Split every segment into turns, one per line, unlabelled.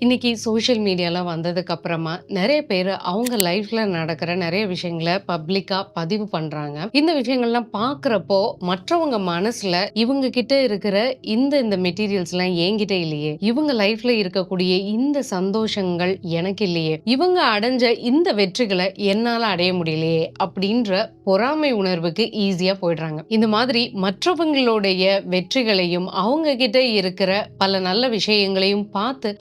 இன்னைக்கு சோஷியல் மீடியாலாம் வந்ததுக்கு அப்புறமா நிறைய பேர் அவங்க லைஃப்ல நடக்கிற நிறைய விஷயங்களை பப்ளிக்கா பதிவு பண்றாங்க. இந்த விஷயங்கள்லாம் பார்க்குறப்போ மற்றவங்க மனசுல இவங்க கிட்ட இருக்கிற இந்த இந்த மெட்டீரியல்ஸ் எல்லாம் என்கிட்ட இல்லையே. இவங்க லைஃப்ல இருக்கக்கூடிய இந்த சந்தோஷங்கள் எனக்கு இல்லையே. இவங்க அடைஞ்ச இந்த வெற்றிகளை என்னால அடைய முடியலையே அப்படின்ற பொறாமை உணர்வுக்கு ஈஸியா போயிடுறாங்க. இந்த மாதிரி மற்றவங்களுடைய வெற்றிகளையும் அவங்க கிட்ட இருக்கிற பல நல்ல விஷயங்களையும் பார்த்து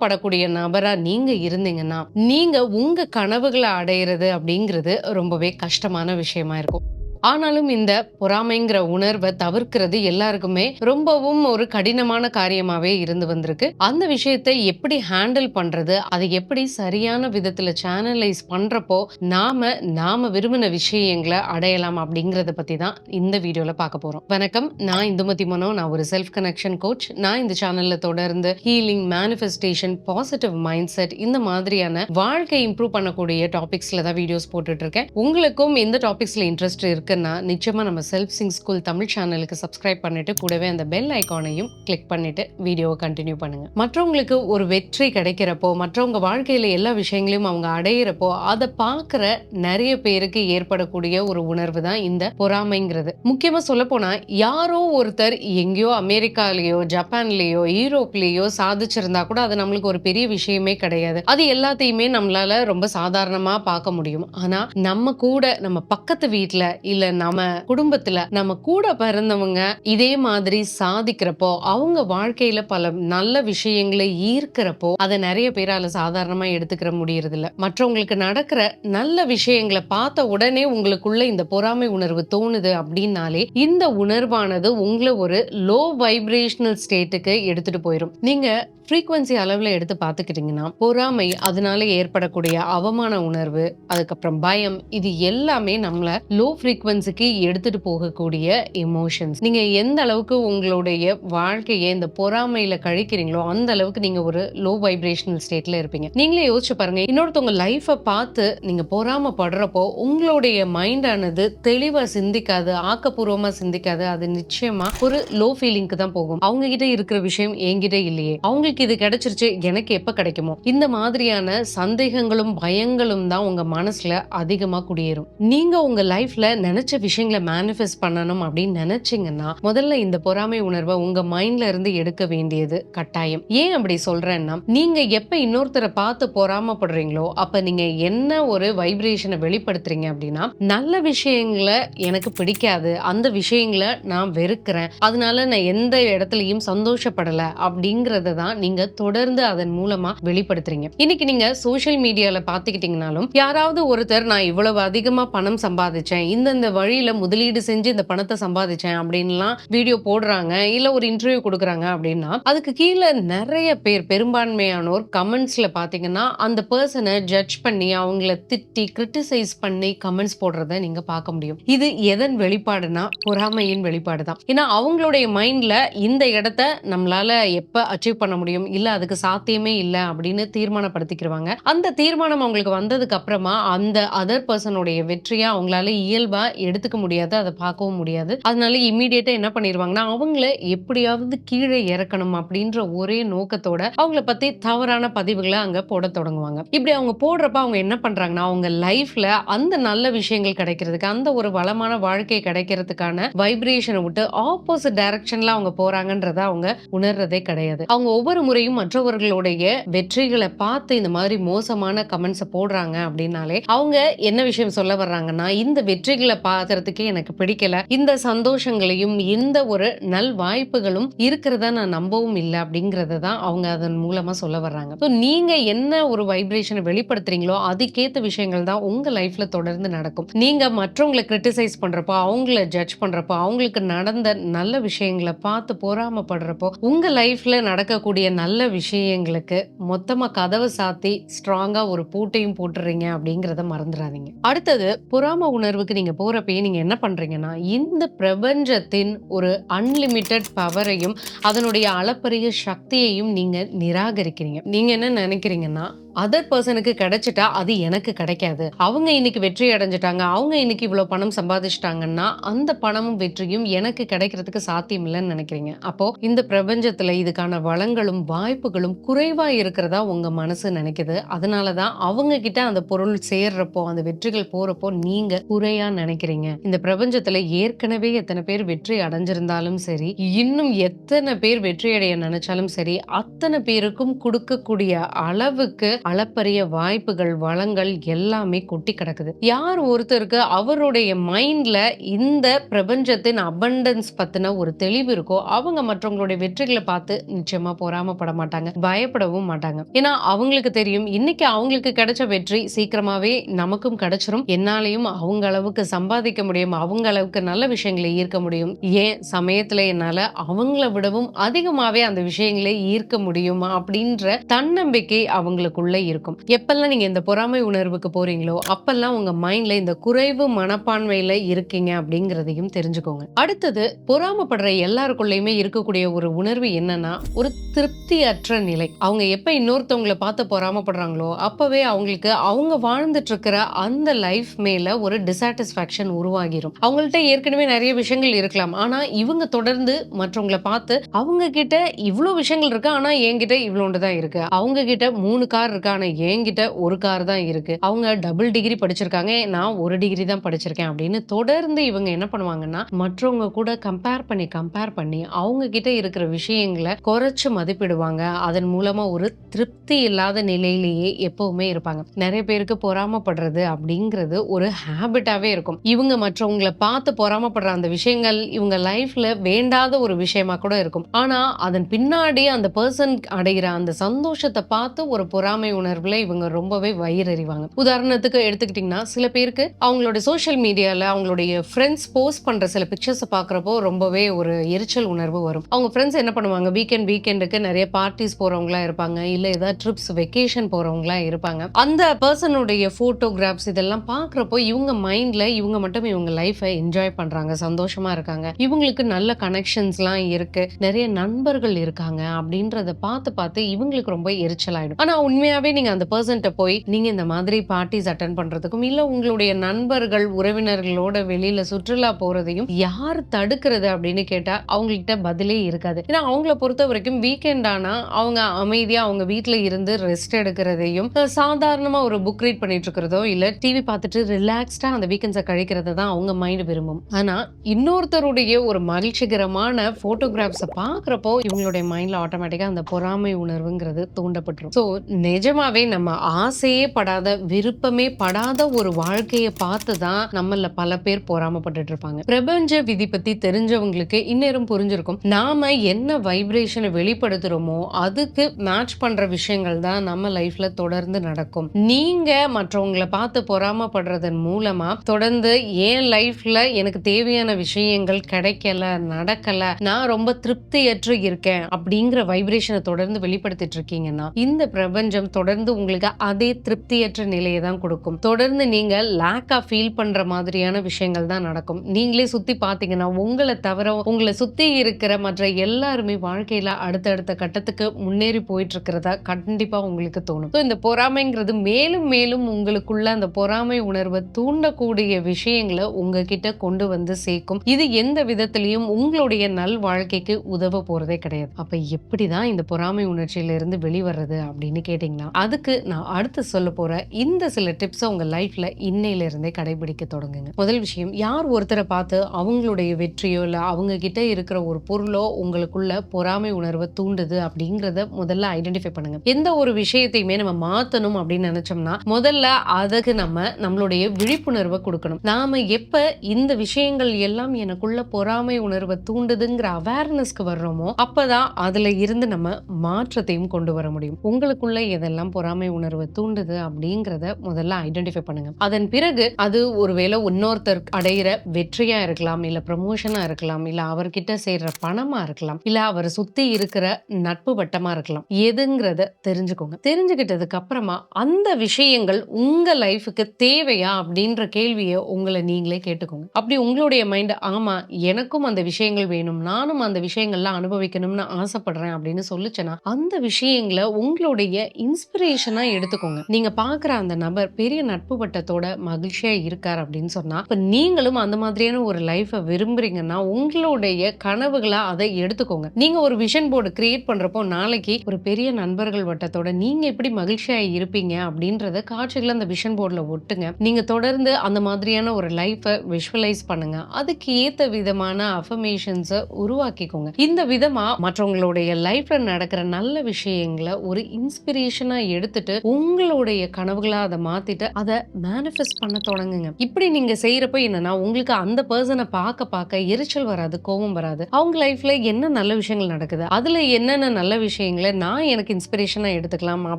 பொறாமப்படக்கூடிய நபரா நீங்க இருந்தீங்கன்னா நீங்க உங்க கனவுகளை அடையிறது அப்படிங்கிறது ரொம்பவே கஷ்டமான விஷயமா இருக்கும். ஆனாலும் இந்த பொறாமைங்கிற உணர்வை தவிர்க்கிறது எல்லாருக்குமே ரொம்பவும் ஒரு கடினமான காரியமாவே இருந்து வந்திருக்கு. அந்த விஷயத்தை எப்படி ஹேண்டில் பண்றது அதை எப்படி சரியான விதத்துல சேனலைஸ் பண்றப்போ நாம நாம விரும்பின விஷயங்களை அடையலாம் அப்படிங்கறத பத்தி தான் இந்த வீடியோல பார்க்க போறோம். வணக்கம் நான் இந்துமதி மனோ நான் ஒரு செல்ஃப் கனெக்ஷன் கோச் நான் இந்த சேனல்ல தொடர்ந்து healing manifestation positive mind set இந்த மாதிரியான வாழ்க்கை இம்ப்ரூவ் பண்ணக்கூடிய டாபிக்ஸ்ல தான் வீடியோஸ் போட்டுட்டு இருக்கேன். உங்களுக்கும் இந்த டாபிக்ஸ்ல இன்ட்ரெஸ்ட் இருக்கு இருக்குன்னா நிச்சயமா நம்ம செல்ஃப் சிங் ஸ்கூல் தமிழ் சேனலுக்கு சப்ஸ்கிரைப் பண்ணிட்டு கூடவே அந்த பெல் ஐக்கானையும் கிளிக் பண்ணிட்டு வீடியோவை கண்டினியூ பண்ணுங்க. மற்றவங்களுக்கு ஒரு வெற்றி கிடைக்கிறப்போ மற்றவங்க வாழ்க்கையில எல்லா விஷயங்களையும் அவங்க அடையிறப்போ அதை பார்க்குற நிறைய பேருக்கு ஏற்படக்கூடிய ஒரு உணர்வு தான் இந்த பொறாமைங்கிறது. முக்கியமா சொல்ல போனா யாரோ ஒருத்தர் எங்கேயோ அமெரிக்காலேயோ ஜப்பான்லேயோ யூரோப்லேயோ சாதிச்சிருந்தா கூட அது நம்மளுக்கு ஒரு பெரிய விஷயமே கிடையாது. அது எல்லாத்தையுமே நம்மளால ரொம்ப சாதாரணமா பார்க்க முடியும். ஆனா நம்ம கூட நம்ம பக்கத்து வீட்டில் இல்ல நம்ம குடும்பத்துல நம்ம கூட பிறந்தவங்க இதே மாதிரி சாதிக்கிறப்போ அவங்க வாழ்க்கையில பல நல்ல விஷயங்களை ஈர்க்கிறப்போ அதை நிறைய பேரால சாதாரணமா எடுத்துக்கிற முடியறது இல்ல மற்றவங்களுக்கு நடக்கிற நல்ல விஷயங்களை பார்த்த உடனே உங்களுக்குள்ள இந்த பொறாமை உணர்வு தோணுது அப்படின்னாலே இந்த உணர்வானது உங்களை ஒரு லோ வைப்ரேஷனல் ஸ்டேட்டுக்கு எடுத்துட்டு போயிடும் நீங்க ஃப்ரீக்வன்சி அளவில் எடுத்து பார்த்துக்கிட்டிங்கன்னா பொறாமை அதனால ஏற்படக்கூடிய அவமான உணர்வு அதுக்கப்புறம் பயம் இது எல்லாமே நம்மளை லோ ஃப்ரீக்வன்சிக்கு எடுத்துட்டு போகக்கூடிய எமோஷன்ஸ் நீங்க எந்த அளவுக்கு உங்களுடைய வாழ்க்கையை இந்த பொறாமையில கழிக்கிறீங்களோ அந்த அளவுக்கு நீங்க ஒரு லோ வைப்ரேஷனல் ஸ்டேட்ல இருப்பீங்க. நீங்களே யோசிச்சு பாருங்க இன்னொருத்தவங்க லைஃப்பை பார்த்து நீங்க பொறாமப்படுறப்போ உங்களுடைய மைண்டானது தெளிவா சிந்திக்காது ஆக்கப்பூர்வமா சிந்திக்காது அது நிச்சயமா ஒரு லோ ஃபீலிங்க்கு தான் போகும். அவங்க கிட்ட இருக்கிற விஷயம் என்கிட்ட இல்லையே. அவங்களுக்கு இது கிடைச்சிருச்சு எனக்கு எப்ப கிடைக்குமோ. இந்த மாதிரியான சந்தேகங்களும் பயங்களும் தான் உங்க மனசுல அதிகமா குடியேறும். நீங்க உங்க லைஃப்ல நினைச்ச விஷயங்களை மேனிஃபெஸ்ட் பண்ணணும் அப்படின்னு நினைச்சீங்கன்னா முதல்ல இந்த பொறாமை உணர்வை உங்க மைண்ட்ல இருந்து எடுக்க வேண்டியது கட்டாயம். ஏன் அப்படி சொல்றேன்னா நீங்க எப்ப இன்னொருத்தரை பார்த்து பொறாமப்படுறீங்களோ அப்ப நீங்க என்ன ஒரு வைப்ரேஷனை வெளிப்படுத்துறீங்க அப்படின்னா நல்ல விஷயங்களை எனக்கு பிடிக்காது அந்த விஷயங்களை நான் வெறுக்கிறேன் அதனால நான் எந்த இடத்துலயும் சந்தோஷப்படல அப்படிங்கறத தான் நீங்க தொடர்ந்து அதன் மூலமா வெளிப்படுத்துறீங்க. இன்னைக்கு நீங்க சோசியல் மீடியால பாத்துக்கிட்டீங்கனாலும் யாராவது ஒருத்தர் நான் இவ்வளவு அதிகமா பணம் சம்பாதிச்சேன் இந்தந்த வழியில முதலீடு செஞ்சு இந்த பணத்தை சம்பாதிச்சேன் அப்படின்லாம் வீடியோ போடுறாங்க இல்ல ஒரு இன்டர்வியூ கொடுக்குறாங்க அப்படின்னா அதுக்கு கீழே நிறைய பேர் பெரும்பான்மையானோர் கமெண்ட்ஸ்ல பாத்தீங்கன்னா அந்த பர்சனை ஜட்ஜ் பண்ணி அவங்கள திட்டி கிரிட்டிசைஸ் பண்ணி கமெண்ட்ஸ் போடுறத நீங்க பார்க்க முடியும். இது எதன் வெளிப்பாடுனா பொறாமையின் வெளிப்பாடு தான் ஏன்னா அவங்களுடைய மைண்ட்ல இந்த இடத்த நம்மளால எப்ப அச்சீவ் பண்ண முடியும் இல்ல அதுக்கு சாத்தியமே இல்ல அப்படின்னு தீர்மானப்படுத்திக்கிடுவாங்க அந்த தீர்மானம் அவங்களுக்கு வந்ததுக்கு அப்புறமா அந்த அதர் பர்சனுடைய வெற்றியை அவங்களால இயல்பா எடுத்துக்க முடியாது அதை பார்க்கவும் முடியாது. அதனால இம்மீடியட்டா என்ன பண்ணிடுவாங்கன்னா அவங்கள எப்படியாவது கீழே இறக்கணும் அப்படின்ற ஒரே நோக்கத்தோட அவங்கள பத்தி தவறான பதிவுகளை அங்க போட தொடங்குவாங்க. இப்படி அவங்க போடுறப்ப அவங்க என்ன பண்றாங்கன்னா அவங்க லைஃப்ல அந்த நல்ல விஷயங்கள் கிடைக்கிறதுக்கு அந்த ஒரு வளமான வாழ்க்கை கிடைக்கிறதுக்கான வைப்ரேஷனை விட்டு ஆப்போசிட் டைரக்ஷன்ல அவங்க போறாங்கன்றத அவங்க உணர்றதே கிடையாது. அவங்க ஒவ்வொரு முறையும் மற்றவர்களுடைய வெற்றிகளை பார்த்து இந்த மாதிரி மோசமான கமெண்ட்ஸை போடுறாங்க அப்படின்னாலே அவங்க என்ன விஷயம் சொல்ல வர்றாங்கன்னா இந்த வெற்றிகளை பார்க்கறதுக்கே எனக்கு பிடிக்கல. இந்த சந்தோஷங்களையும் இந்த ஒரு நல் வாய்ப்புகளும் இருக்கிறத நான் நம்பவும் இல்லை அப்படிங்கறத தான் அவங்க அதன் மூலமா சொல்ல வர்றாங்க. ஸோ நீங்க என்ன ஒரு வைப்ரேஷனை வெளிப்படுத்துறீங்களோ அதுக்கேத்த விஷயங்கள் தான் உங்க லைஃப்ல தொடர்ந்து நடக்கும். நீங்க மற்றவங்களை கிரிட்டிசைஸ் பண்றப்போ அவங்கள ஜட்ஜ் பண்றப்போ அவங்களுக்கு நடந்த நல்ல விஷயங்களை பார்த்து பொறாமப்படுறப்போ உங்க லைஃப்ல நடக்கக்கூடிய நல்ல விஷயங்களுக்கு மொத்தமா கதவை சாத்தி ஸ்ட்ராங்கா ஒரு பூட்டையும் போட்டுறீங்க அப்படிங்கறத மறந்துடாதீங்க. அடுத்தது பொறாம உணர்வுக்கு நீங்க போகிறப்பே நீங்கள் என்ன பண்ணுறீங்கன்னா இந்த பிரபஞ்சத்தின் ஒரு அன்லிமிட்டட் பவரையும், அதனுடைய அளப்பரிய சக்தியையும் நீங்கள் நிராகரிக்கிறீங்க. நீங்க என்ன நினைக்கிறீங்கன்னா அதர் பர்சனுக்கு கிடைச்சிட்டா, அது எனக்கு கிடைக்காது. அவங்க இன்னைக்கு வெற்றி அடைஞ்சிட்டாங்க அவங்க இன்னைக்கு இவ்வளவு பணம் சம்பாதிச்சிட்டாங்கன்னா அந்த பணமும், வெற்றியும் எனக்கு கிடைக்கிறதுக்கு சாத்தியம் இல்லைன்னு நினைக்கிறீங்க. அப்போ இந்த பிரபஞ்சத்துல இதுக்கான வளங்களும், வாய்ப்புகளும் குறைவா இருக்கிறதா உங்க மனசு நினைக்குது. அதனால தான் அவங்க கிட்ட அந்த பொருள் சேர்றப்போ, அந்த வெற்றிகள் போறப்போ நீங்க குறையா நினைக்கிறீங்க. இந்த பிரபஞ்சத்துல ஏற்கனவே எத்தனை பேர் வெற்றி அடைஞ்சிருந்தாலும் சரி, இன்னும் எத்தனை பேர் வெற்றி அடைய நினைச்சாலும் சரி, அத்தனை பேருக்கும் கொடுக்கக்கூடிய அளவுக்கு அளப்பரிய வாய்ப்புகள், வளங்கள் எல்லாமே கொட்டி கிடக்குது. யார் ஒருத்தருக்கு அவருடைய மைண்ட்ல இந்த பிரபஞ்சத்தின் அபண்டன்ஸ் பத்தின ஒரு தெளிவு இருக்கோ, அவங்க மற்றவங்களுடைய வெற்றிகளை பார்த்து நிச்சயமா பொறாமப்பட மாட்டாங்க. பயப்படவும் மாட்டாங்க. ஏன்னா, அவங்களுக்கு தெரியும், இன்னைக்கு அவங்களுக்கு கிடைச்ச வெற்றி சீக்கிரமாவே நமக்கும் கிடைச்சிரும். என்னாலையும் அவங்க அளவுக்கு சம்பாதிக்க முடியும். அவங்க அளவுக்கு நல்ல விஷயங்கள ஈர்க்க முடியும். ஏன் சமயத்துல என்னால அவங்கள விடவும் அதிகமாவே அந்த விஷயங்களை ஈர்க்க முடியுமா அப்படின்ற தன்னம்பிக்கை அவங்களுக்குள்ள இருக்கும். எப்பெல்லாம் நீங்கள் இந்த பொறாமை உணர்வுக்கு போறீங்களோ, அப்பெல்லாம் உங்க மைண்ட்ல இந்த குறைவு மனப்பான்மையில இருக்கீங்க அப்படிங்கிறதையும் தெரிஞ்சுக்கோங்க. அடுத்தது பொறாமப்படுற எல்லாருக்குள்ளயுமே இருக்கக்கூடிய ஒரு உணர்வு என்னன்னா, ஒரு திருப்தியற்ற நிலை. அவங்க எப்ப இன்னொருத்தவங்கள பார்த்து பொறாமப்படுறாங்களோ, அப்பவே அவங்களுக்கு அவங்க வாழ்ந்துட்டு இருக்கிற அந்த லைஃப் மேல ஒரு டிசாட்டிஸ்ஃபேக்ஷன் உருவாகிரும். அவங்கள்ட்ட ஏற்கனவே நிறைய விஷயங்கள் இருக்கலாம். ஆனா, இவங்க தொடர்ந்து மற்றவங்கள பார்த்து, அவங்க கிட்ட இவ்வளவு விஷயங்கள் இருக்கு. ஆனா, என்கிட்ட இவ்ளோண்டு தான் இருக்கு. அவங்க கிட்ட மூணு கார் இருக்கு. என்கிட்ட ஒரு கார் தான் இருக்கு. அவங்க டபுள் டிகிரி படிச்சிருக்காங்க. நான் ஒரு டிகிரி தான் படிச்சிருக்கேன் அப்படின்னு தொடர்ந்து இவங்க என்ன பண்ணுவாங்கன்னா, மற்றவங்க கூட கம்பேர் பண்ணி, கம்பேர் பண்ணி அவங்க கிட்ட இருக்கிற விஷயங்கள குறைச்சு மதிப்பிடுவாங்க. அதன் மூலமா ஒரு திருப்தி இல்லாத நிலையிலேயே எப்பவுமே இருப்பாங்க. நிறைய பேருக்கு பொறாமப்படுறது அப்படிங்கிறது ஒரு ஹேபிட்டாவே இருக்கும். இவங்க மற்றவங்கள பார்த்து பொறாமப்படுற அந்த விஷயங்கள் இவங்க லைஃப்ல வேண்டாத ஒரு விஷயமா கூட இருக்கும். ஆனா, அதன் பின்னாடி அந்த பர்சன் அடைகிற அந்த சந்தோஷத்தை பார்த்து ஒரு பொறாமை உணர்வுல இவங்க ரொம்பவே வயிறறிவாங்க. உதாரணத்துக்கு எடுத்துக்கிட்டீங்கன்னா, சில பேருக்கு அவங்களோட சோஷியல் மீடியால அவங்களுடைய ஃப்ரெண்ட்ஸ் போஸ்ட் பண்ற சில பிக்சர்ஸ பார்க்குறப்போ ரொம்பவே ஒரு எரிச்சல் உணர்வு வரும். அவங்க ஃப்ரெண்ட்ஸ் என்ன பண்ணுவாங்க, வீக்கெண்ட் வீக்கெண்டுக்கு நிறைய பார்ட்டிஸ் போறவங்களா இருப்பாங்க. இல்ல ஏதாவது ட்ரிப்ஸ், வெக்கேஷன் போறவங்களா இருப்பாங்க. அந்த பர்சனுடைய ஃபோட்டோகிராஃப்ஸ் இதெல்லாம் பார்க்குறப்போ இவங்க மைண்ட்ல இவங்க மட்டும் இவங்க லைஃப்பை என்ஜாய் பண்றாங்க. சந்தோஷமா இருக்காங்க. இவங்களுக்கு நல்ல கனெக்ஷன்ஸ்லாம் இருக்கு. நிறைய நண்பர்கள் இருக்காங்க அப்படின்றத பார்த்து, பார்த்து இவங்களுக்கு ரொம்ப எரிச்சல் எரிச்சலாயிடும். ஆனா, உண்மையாவே நீங்க அந்த பர்சன்ட்ட போய், நீங்க இந்த மாதிரி பார்ட்டிஸ் அட்டன் பண்றதுக்கும், இல்ல உங்களுடைய நண்பர்கள், உறவினர்களோட வெளியில சுற்றுலா போறதையும் யார் தடுக்கிறது அப்படின்னு கேட்டா, அவங்கள்ட்ட பதிலே இருக்காது. ஏன்னா, அவங்கள பொறுத்த வரைக்கும் வீக்கெண்ட் ஆனா அவங்க அமைதியா அவங்க வீட்டில் இருந்து ரெஸ்ட் எடுக்கிறதையும், சாதாரணமாக சாதாரணமா ஒரு புக் ரீட் பண்ணிட்டு இருக்கிறதோ, இல்லை டிவி பார்த்துட்டு ரிலாக்ஸ்டா அந்த வீக்கெண்ட்ஸை கழிக்கிறது தான் அவங்க மைண்ட் விரும்பும். ஆனா, இன்னொருத்தருடைய ஒரு மகிழ்ச்சிகரமான ஃபோட்டோகிராஃப்ஸை பார்க்குறப்போ, இவங்களுடைய மைண்ட்ல ஆட்டோமேட்டிக்காக அந்த பொறாமை உணர்வுங்கிறது தூண்டப்பட்டுரும். ஸோ, நிஜமாவே நம்ம ஆசையே படாத, விருப்பமே படாத ஒரு வாழ்க்கையை பார்த்து தான் நம்மள பல பேர் பொறாமப்பட்டுட்டு இருப்பாங்க. பிரபஞ்ச விதி பத்தி தெரிஞ்சவங்களுக்கு இந்நேரம் புரிஞ்சிருக்கும். நாம என்ன வைப்ரேஷனை வெளிப்படுத்துறோமோ, அதுக்கு மேட்ச் பண்ற விஷயங்கள் தான் நம்ம லைஃப்ல தொடர்ந்து நடக்கும். நீங்க மற்றவங்கள பார்த்து பொறாமப்படுறதன் மூலமா, தொடர்ந்து என் லைஃப்ல எனக்கு தேவையான விஷயங்கள் கிடைக்கல, நடக்கல, நான் ரொம்ப திருப்தியற்று இருக்கேன் அப்படிங்கிற வைப்ரேஷனை தொடர்ந்து வெளிப்படுத்திட்டு இருக்கீங்கன்னா, இந்த பிரபஞ்சம் தொடர்ந்து உங்களுக்கு அதே திருப்தியற்ற நிலையை தான் கொடுக்கும் தொடர்ந்து நீங்க லேக்கா ஃபீல் பண்ற மாதிரியான விஷயங்கள் தான் நடக்கும். நீங்களே சுத்தி பார்த்தீங்கன்னா, உங்களை தவிர உங்களை சுத்தி இருக்கிற மற்ற எல்லாருமே வாழ்க்கையில அடுத்தடுத்த கட்டத்துக்கு முன்னேறி போயிட்டு இருக்கிறதா கண்டிப்பா உங்களுக்கு தோணும். ஸோ, இந்த பொறாமைங்கிறது மேலும், மேலும் உங்களுக்குள்ள அந்த பொறாமை உணர்வை தூண்டக்கூடிய விஷயங்களை உங்ககிட்ட கொண்டு வந்து சேர்க்கும். இது எந்த விதத்திலையும் உங்களுடைய நல் வாழ்க்கைக்கு உதவ போறதே கிடையாது. அப்ப எப்படி தான் இந்த பொறாமை உணர்ச்சியில இருந்து வெளிவர்றது அப்படின்னு கேட்டீங்கன்னா, அதுக்கு நான் அடுத்து சொல்ல போற இந்த சில டிப்ஸை உங்க லைஃப்ல இன்னையில இருந்தே கடைபிடிக்க தொடங்குங்க. முதல் விஷயம், யார் ஒருத்தரை பார்த்து அவங்களுடைய வெற்றியோ, இல்ல அவங்க கிட்ட இருக்கிற ஒரு பொருளோ உங்களுக்குள்ள பொறாமை உணர்வை தூண்டுது அப்படிங்கிறத முதல்ல ஐடென்டிஃபை பண்ணுங்க. எந்த ஒரு விஷயத்தையுமே நம்ம மாத்தணும் அப்படின்னு நினச்சோம்னா முதல்ல அதுக்கு நம்ம நம்மளுடைய விழிப்புணர்வை கொடுக்கணும் நாம எப்ப இந்த விஷயங்கள் எல்லாம் எனக்குள்ள பொறாமை உணர்வை தூண்டுதுங்கிற அவேர்னஸ்க்கு வர்றோமோ, அப்பதான் அதுல இருந்து நம்ம மாற்றத்தையும் கொண்டு வர முடியும். உங்களுக்குள்ள எதெல்லாம் பொறாமை உணர்வை தூண்டுது அப்படிங்கிறத முதல்ல ஐடென்டிஃபை பண்ணுங்க. அதன் பிறகு அது ஒருவேளை இன்னொருத்தர் அடையிற வெற்றியா இருக்கலாம், இல்ல ப்ரமோஷனா இருக்கலாம், இல்ல அவர்கிட்ட சேர்ற பணமா இருக்கலாம், இல்ல அவர் சுத்தி இருக்கிற நட்பு வட்டமா இருக்கலாம். எதுங்கிறத தெரிஞ்சுக்கோங்க. தெரிஞ்சுக்கிட்டதுக்கு அப்புறமா அந்த விஷயங்கள் உங்க லைஃபுக்கு தேவையா அப்படின்ற கேள்வியை உங்களை நீங்களே கேட்டுக்கோங்க. அப்படி உங்களுடைய மைண்ட் ஆமா எனக்கும் அந்த விஷயங்கள் வேணும். நானும் அந்த விஷயங்கள்லாம் அனுபவிக்கணும்னு ஆசைப்படுறேன் அப்படின்னு சொல்லுச்சுன்னா, அந்த விஷயங்கள உங்களுடைய இன்ஸ்பிரேஷனா எடுத்துக்கோங்க. நீங்க பார்க்குற அந்த நபர் பெரிய நட்பு வட்டத்தோட மகிழ்ச்சியா இருக்கார் அப்படின்னு சொன்னா, இப்ப நீங்களும் அந்த மாதிரியான ஒரு லைஃப விரும்புறீங்கன்னா, உங்களுடைய கனவுகளா அதை எடுத்துக்கோங்க. நீங்க ஒரு விஷன் போர்டு கிரியேட் பண்றப்போ, நாளைக்கு ஒரு பெரிய நண்பர்கள் வட்டத்தோட நீங்க எப்படி மகிழ்ச்சியா இருப்பீங்க அப்படின்றத காட்சிகளை அந்த விஷன் போர்டுல ஒட்டுங்க. நீங்க தொடர்ந்து அந்த மாதிரியான ஒரு லைஃப விஷுவலைஸ் பண்ணுங்க. அதுக்கு ஏத்த விதமான அஃபர்மேஷன்ஸ உருவாக்கிக்கோங்க. இந்த விதமா மற்றவங்களுடைய லைஃப்ல நடக்கிற நல்ல விஷயங்கள ஒரு இன்ஸ்பிரேஷன் எடுத்துட்டு, உங்களுடைய கனவுகளா அதை மாத்திட்டு, அத மேனிஃபெஸ்ட் பண்ண தொடங்குங்க. இப்படி நீங்க செய்றப்ப என்னன்னா, உங்களுக்கு அந்த பர்சனை பார்க்க பார்க்க எரிச்சல் வராது, கோவம் வராது. அவங்க லைஃப்ல என்ன நல்ல விஷயங்கள் நடக்குது? அதுல என்னென்ன நல்ல விஷயங்கள நான் எனக்கு இன்ஸ்பிரேஷனா எடுத்துக்கலாம்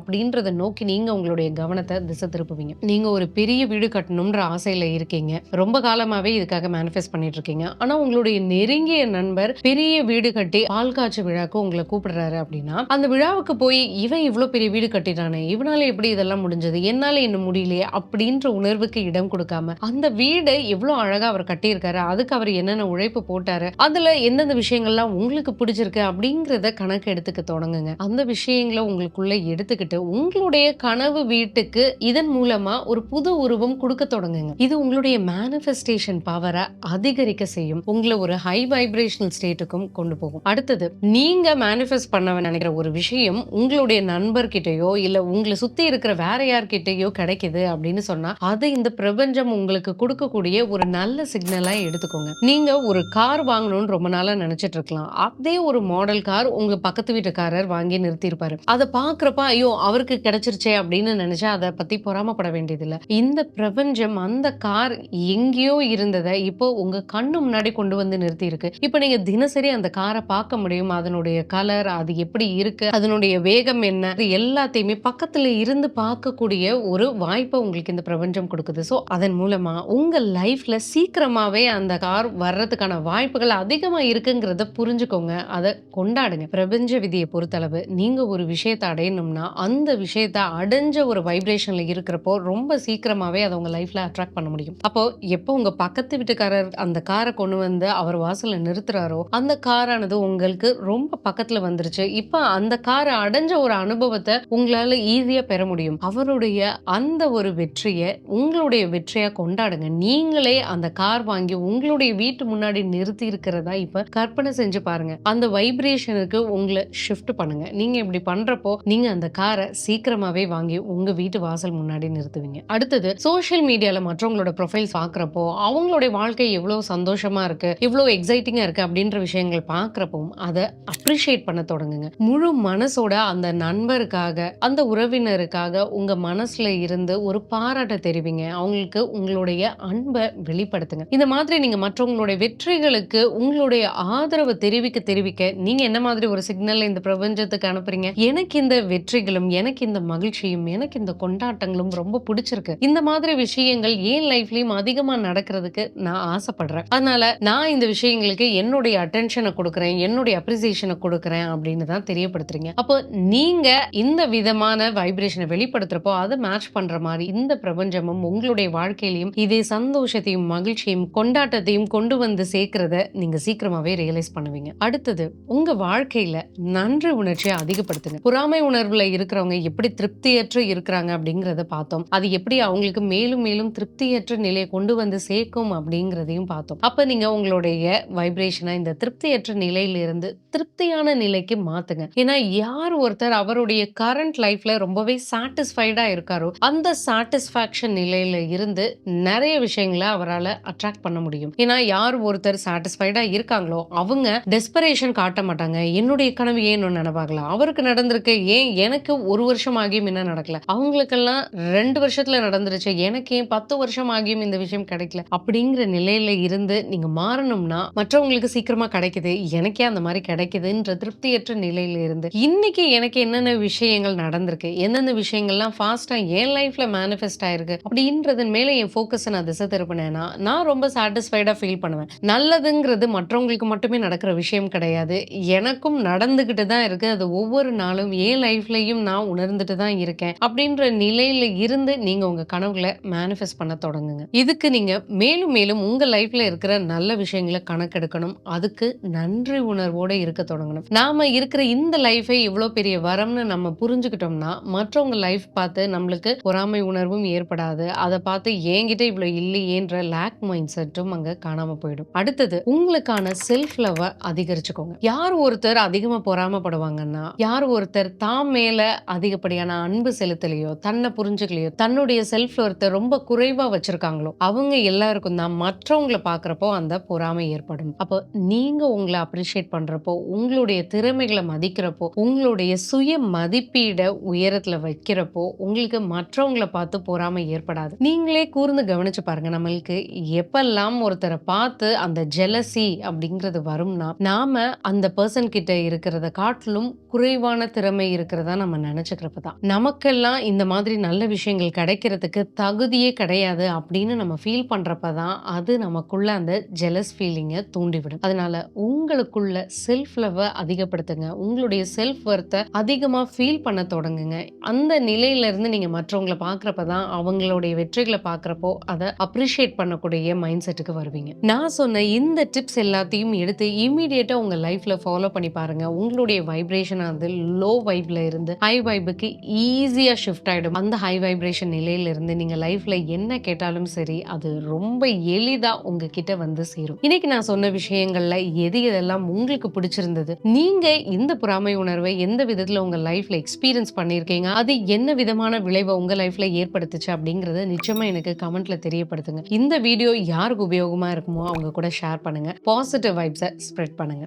அப்படின்றத நோக்கி நீங்க உங்களுடைய கவனத்தை திசை திருப்புவீங்க. நீங்க ஒரு பெரிய வீடு கட்டணும்ன்ற ஆசையில இருக்கீங்க. ரொம்ப காலமாவே இதுக்காக மேனிஃபெஸ்ட் பண்ணிட்டு இருக்கீங்க. ஆனா உங்களுடைய நெருங்கிய நண்பர் பெரிய வீடு கட்டி ஆள்காட்சி விழாவுக்கு விழாக்கு கூப்பிடுறாரு அப்படின்னா, அந்த விழாவுக்கு போய் இவன் இவ்வளவு பெரிய வீடு கட்டிட்டானே, இவனால எப்படி இதெல்லாம் முடிஞ்சது? என்னால இன்னும் முடியலையே அப்படின்ற உணர்வுக்கு இடம் கொடுக்காம, அந்த வீடு எவ்வளோ அழகா அவர் கட்டியிருக்காரு. அதுக்கு அவர் என்னென்ன உழைப்பு போட்டாரு. அதுல எந்தெந்த விஷயங்கள்லாம் உங்களுக்கு பிடிச்சிருக்கு அப்படிங்கிறத கணக்கு எடுத்துக்க தொடங்குங்க. அந்த விஷயங்கள உங்களுக்குள்ள எடுத்துக்கிட்டு, உங்களுடைய கனவு வீட்டுக்கு இதன் மூலமா ஒரு புது உருவம் கொடுக்க தொடங்குங்க. இது உங்களுடைய மேனிஃபெஸ்டேஷன் பவரை அதிகரிக்க செய்யும். உங்களை ஒரு ஹை வைப்ரேஷனல் ஸ்டேட்டுக்கும் கொண்டு போகும். அடுத்தது நீங்க மேனிஃபெஸ்ட் பண்ண நினைக்கிற ஒரு விஷயம் உங்களுடைய நண்பர்கிட்டயோ, இல்ல உங்கள சுத்தி இருக்கிற வேற யார்கிட்டயோ கிடைக்குது அப்படின்னு சொன்னா, அது இந்த பிரபஞ்சம் உங்களுக்கு கொடுக்கக்கூடிய ஒரு நல்ல சிக்னலா எடுத்துக்கோங்க. நீங்க ஒரு கார் வாங்கணும்னு ரொம்ப நாளா நினைச்சிட்டு இருக்கலாம். அதே ஒரு மாடல் கார் உங்க பக்கத்து வீட்டுக்காரர் வாங்கி நிறுத்தியிருப்பாரு. அதை பார்க்கிறப்ப, ஐயோ! அவருக்கு கிடைச்சிருச்சே அப்படின்னு நினைச்சா அதை பத்தி பொறாமப்பட வேண்டியதில்ல. இந்த பிரபஞ்சம் அந்த கார் எங்கேயோ இருந்ததை இப்போ உங்க கண்ணு முன்னாடி கொண்டு வந்து நிறுத்தியிருக்கு. இப்ப நீங்க தினசரி அந்த காரை பார்க்க முடியும். அதனுடைய கலர், அது எப்படி இருக்கு, அதனுடைய வேகம் என்ன, எல்லாத்தையும் எல்லாத்தையுமே பக்கத்தில் இருந்து பார்க்கக்கூடிய ஒரு வாய்ப்பை உங்களுக்கு இந்த பிரபஞ்சம் கொடுக்குது ஸோ, அதன் மூலமாக உங்கள் லைஃப்பில் சீக்கிரமாகவே அந்த கார் வர்றதுக்கான வாய்ப்புகள் அதிகமாக இருக்குங்கிறத புரிஞ்சுக்கோங்க. அதை கொண்டாடுங்க. பிரபஞ்ச விதியை பொறுத்தளவு நீங்கள் ஒரு விஷயத்தை அடையணும்னா, அந்த விஷயத்தை அடைஞ்ச ஒரு வைப்ரேஷனில் இருக்கிறப்போ, ரொம்ப சீக்கிரமாகவே அதை உங்கள் லைஃப்பில் அட்ராக்ட் பண்ண முடியும். அப்போ எப்போ உங்கள் பக்கத்து வீட்டுக்காரர் அந்த காரை கொண்டு வந்து அவர் வாசலில் நிறுத்துறாரோ, அந்த காரானது உங்களுக்கு ரொம்ப பக்கத்தில் வந்துருச்சு. இப்போ அந்த காரை அடைஞ்ச ஒரு அனுபவத்தை உங்களுக்கு உங்களால ஈஸியா பெற முடியும். அவருடைய அந்த ஒரு வெற்றிய உங்களுடைய வெற்றியா கொண்டாடுங்க. நீங்களே அந்த கார் வாங்கி உங்களுடைய வீட்டு முன்னாடி நிறுத்தி இருக்கிறதா இப்ப கற்பனை செஞ்சு பாருங்க. அந்த வைப்ரேஷனுக்கு உங்களை ஷிஃப்ட் பண்ணுங்க. நீங்க இப்படி பண்றப்போ, நீங்க அந்த காரை சீக்கிரமாவே வாங்கி உங்க வீட்டு வாசல் முன்னாடி நிறுத்துவீங்க. அடுத்தது சோசியல் மீடியால மற்றவங்களோட ப்ரொஃபைல்ஸ் பாக்குறப்போ அவங்களுடைய வாழ்க்கை எவ்வளவு சந்தோஷமா இருக்கு, எவ்ளோ எக்ஸைட்டிங்கா இருக்கு அப்படின்ற விஷயங்கள் பார்க்கிறப்பவும், அதை அப்ரிஷியேட் பண்ண தொடங்குங்க. முழு மனசோட அந்த நண்பருக்காக, அந்த உறவினருக்காக உங்க மனசுல இருந்து ஒரு பாராட்ட தெரிவிங்க. அவங்களுக்கு உங்களுடைய அன்பை வெளிப்படுத்துங்க. இந்த மாதிரி நீங்க மற்றவங்களுடைய வெற்றிகளுக்கு உங்களுடைய ஆதரவை தெரிவிக்க தெரிவிக்க, நீங்க என்ன மாதிரி ஒரு சிக்னலை இந்த பிரபஞ்சத்துக்கு அனுப்புறீங்க? எனக்கு இந்த வெற்றிகளும், எனக்கு இந்த மகிழ்ச்சியும், எனக்கு இந்த கொண்டாட்டங்களும் ரொம்ப பிடிச்சிருக்கு. இந்த மாதிரி விஷயங்கள் என் லைஃப்லயும் அதிகமா நடக்கிறதுக்கு நான் ஆசைப்படுறேன். அதனால நான் இந்த விஷயங்களுக்கு என்னுடைய அட்டென்ஷனை கொடுக்குறேன் என்னுடைய அப்ரிசியேஷனை கொடுக்குறேன் அப்படின்னு தான் தெரியப்படுத்துறீங்க. அப்போ நீங்கள் இந்த விதமான வைப்ரேஷனை வெளிப்படுத்துறப்போ, அதை மேட்ச் பண்ற மாதிரி இந்த பிரபஞ்சமும் உங்களுடைய வாழ்க்கையிலையும் இதே சந்தோஷத்தையும், மகிழ்ச்சியும், கொண்டாட்டத்தையும் கொண்டு வந்து சேர்க்கிறத நீங்க சீக்கிரமாவே ரியலைஸ் பண்ணுவீங்க. அடுத்தது உங்க வாழ்க்கையில நன்றி உணர்ச்சியை அதிகப்படுத்துங்க. பொறாமை உணர்வுல இருக்கிறவங்க எப்படி திருப்தியற்று இருக்கிறாங்க அப்படிங்கிறத பார்த்தோம். அது எப்படி அவங்களுக்கு மேலும் மேலும் திருப்தியற்ற நிலையை கொண்டு வந்து சேர்க்கும் அப்படிங்கிறதையும் பார்த்தோம். அப்ப நீங்க உங்களுடைய வைப்ரேஷனை இந்த திருப்தியற்ற நிலையிலிருந்து திருப்தியான நிலைக்கு மாத்துங்க. ஏன்னா யார் ஒருத்தர் அவருடைய கரண்ட் லைஃப்ல ரொம்பவே சாட்டிஸ்ஃபைடா இருக்காரோ, அந்த சாட்டிஸ்ஃபேக்ஷன் நிலையில இருந்து நிறைய விஷயங்களை அவரால அட்ராக்ட் பண்ண முடியும். ஏன்னா யார் ஒருத்தர் சாட்டிஸ்ஃபைடா இருக்காங்களோ, அவங்க டெஸ்பரேஷன் காட்ட மாட்டாங்க. என்னுடைய கனவு ஏன் நினைப்பாங்களா அவருக்கு நடந்திருக்கு. ஏன் எனக்கு ஒரு வருஷம் ஆகியும் என்ன நடக்கல? அவங்களுக்கெல்லாம் ரெண்டு வருஷத்துல நடந்துருச்சு. எனக்கு ஏன் 10 வருஷம் ஆகியும் இந்த விஷயம் கிடைக்கல? அப்படிங்கிற நிலையில இருந்து நீங்க மாறணும்னா, மற்றவங்களுக்கு சீக்கிரமா கிடைக்குது. எனக்கே அந்த மாதிரி கிடைக்குதுன்ற திருப்தியற்ற நிலையில இருந்து, இன்னைக்கு எனக்கு என்னென்ன விஷயங்கள் நடந்திருக்கு? எந்தெந்த விஷயங்கள்லாம் ஃபாஸ்ட்டாக என் லைஃப்ல மேனிஃபெஸ்ட் ஆயிருக்கு? அப்படின்றதன் மேலே என் ஃபோக்கஸை நான் திசை திருப்பினேன்னா நான் ரொம்ப சாட்டிஸ்ஃபைடா ஃபீல் பண்ணுவேன். நல்லதுங்கிறது மற்றவங்களுக்கு மட்டுமே நடக்கிற விஷயம் கிடையாது. எனக்கும் நடந்துக்கிட்டு தான் இருக்கு. அது ஒவ்வொரு நாளும் என் லைஃப்லயும் நான் உணர்ந்துட்டு தான் இருக்கேன். அப்படின்ற நிலையில இருந்து நீங்க உங்க கனவுகளை மேனிஃபெஸ்ட் பண்ண தொடங்குங்க. இதுக்கு நீங்க மேலும் மேலும் உங்க லைஃப்ல இருக்கிற நல்ல விஷயங்கள கணக்கெடுக்கணும். அதுக்கு நன்றி உணர்வோடு இருக்க தொடங்கணும். நாம இருக்கிற இந்த லைஃபை இவ்வளோ பெரிய வரம்னு நம்ம புரிஞ்சுக்கிட்டோம்னா, மற்றவங்க லைஃப் பார்த்து நம்மளுக்கு பொறாமை உணர்வும் ஏற்படாது. அதை பார்த்து என்கிட்ட இவ்வளோ இல்லையேன்ற லேக் மைண்ட் செட்டும் அங்க காணாம போயிடும். அடுத்தது உங்களுக்கான செல்ஃப் லவ்வை அதிகரிச்சுக்கோங்க. யார் ஒருத்தர் அதிகமா பொறாமப்படுவாங்கன்னா, யார் ஒருத்தர் தாம் மேல அதிகப்படியான அன்பு செலுத்தலையோ, தன்னை புரிஞ்சுக்கலையோ, தன்னுடைய செல்ஃப் ஒருத்தர் ரொம்ப குறைவா வச்சுருக்காங்களோ அவங்க எல்லாருக்கும் தான் மற்றவங்கள பார்க்குறப்போ அந்த பொறாமை ஏற்படும். அப்போ நீங்கள் உங்களை அப்ரிஷியேட் பண்றப்போ, உங்களுடைய திறமைகளை மதிக்கிறப்போ, உங்களுடைய சுய மதிப்பீட உயரத்துல வைக்கிறப்போ, உங்களுக்கு மற்றவங்கள பார்த்து பொறாமை ஏற்படாது. நீங்களே கூர்ந்து கவனிச்சு பாருங்க. நம்மளுக்கு எப்பல்லாம் ஒருத்தரை பார்த்து அந்த ஜெலசி அப்படிங்கிறது வரும்னா, நாம அந்த பர்சன் கிட்ட இருக்கிறத காட்டிலும் குறைவான திறமை இருக்கிறதா நம்ம நெனச்சுக்கிறப்ப தான். நமக்கெல்லாம் இந்த மாதிரி நல்ல விஷயங்கள் கிடைக்கிறதுக்கு தகுதியே கிடையாது அப்படின்னு நம்ம ஃபீல் பண்றப்ப தான், அது நமக்குள்ள அந்த ஜெலஸ் ஃபீலிங்க தூண்டிவிடும். அதனால உங்களுக்குள்ள செல்ஃப் லவ்வ அதிகப்படுத்துங்க. உங்களுடைய செல்ஃப் வொர்த்த அதிகமா ஃபீல் பண்ண தொடங்குங்க. அந்த நிலையிலிருந்து நீங்கள் மற்றவங்கள பார்க்குறப்ப தான், அவங்களுடைய வெற்றிகளை பார்க்குறப்போ, அதை அப்ரிஷியேட் பண்ணக்கூடிய மைண்ட் செட்டுக்கு வருவீங்க. நான் சொன்ன இந்த டிப்ஸ் எல்லாத்தையும் எடுத்து இம்மீடியேட்டா உங்க லைஃப்ல ஃபாலோ பண்ணி பாருங்க. உங்களுடைய வைப்ரேஷன் வந்து லோ வைப்ல இருந்து ஹை வைபுக்கு ஈஸியாக ஷிஃப்ட் ஆகிடும் அந்த ஹை வைப்ரேஷன் நிலையிலிருந்து நீங்கள் லைஃப்பில் என்ன கேட்டாலும் சரி, அது ரொம்ப எளிதாக உங்ககிட்ட வந்து சேரும். இன்னைக்கு நான் சொன்ன விஷயங்கள்ல எது எதெல்லாம் உங்களுக்கு பிடிச்சிருந்தது? நீங்கள் இந்த பொறாமை உணர்வை எந்த விதத்தில் உங்க லைஃப்ல எக்ஸ்பீரியன்ஸ் பண்ணியிருக்கீங்க? அது என்ன விதமான விளைவை உங்க லைஃப்ல ஏற்படுத்துச்சு? அப்படிங்கிறத நிச்சயமா எனக்கு கமெண்ட்ல தெரியப்படுத்துங்க. இந்த வீடியோ யாருக்கு உபயோகமா இருக்குமோ அவங்க கூட ஷேர் பண்ணுங்க. பாசிட்டிவ் வைப்ஸை ஸ்ப்ரெட் பண்ணுங்க.